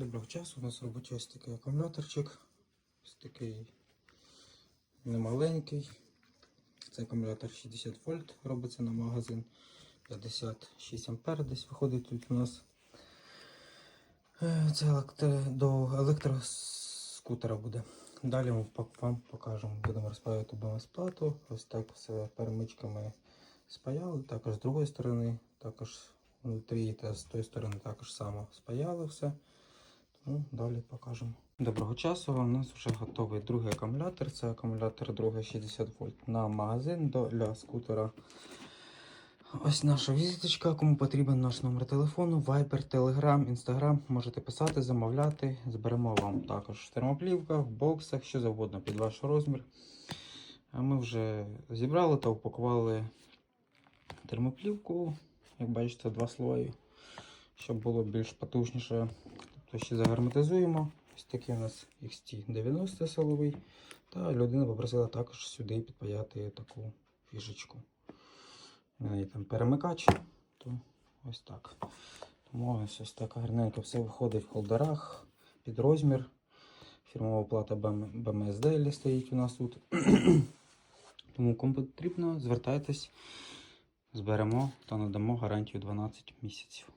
Доброго часу. У нас робочий ось такий акумуляторчик. Ось такий немаленький. Це акумулятор 60 вольт, робиться на магазин 56 ампер десь виходить тут у нас. Е, Це до електроскутера буде. Далі ми вам покажемо. Будемо розпаювати БМС плату. Ось так все перемичками спаяли. Також з другої сторони, також внутрі та з тої сторони також само спаяли все. Ну, далі покажемо. Доброго часу. У нас вже готовий другий акумулятор. Це акумулятор другий 60 вольт на магазин для скутера. Ось наша візиточка. Кому потрібен наш номер телефону, Viber, Telegram, Instagram. Можете писати, замовляти. Зберемо вам також в термоплівках, в боксах, що завгодно під ваш розмір. Ми вже зібрали та упакували термоплівку, як бачите, два слої, щоб було більш потужніше. Тобто ще загерметизуємо. Ось такий у нас XT90 силовий. Та людина попросила також сюди підпаяти таку фішечку. У там перемикач, то ось так. Тому ось, ось так гарненько все виходить в холдерах під розмір. Фірмова плата BM BMSD стоїть у нас тут. Тому кому потрібно, звертайтесь, зберемо та надамо гарантію 12 місяців.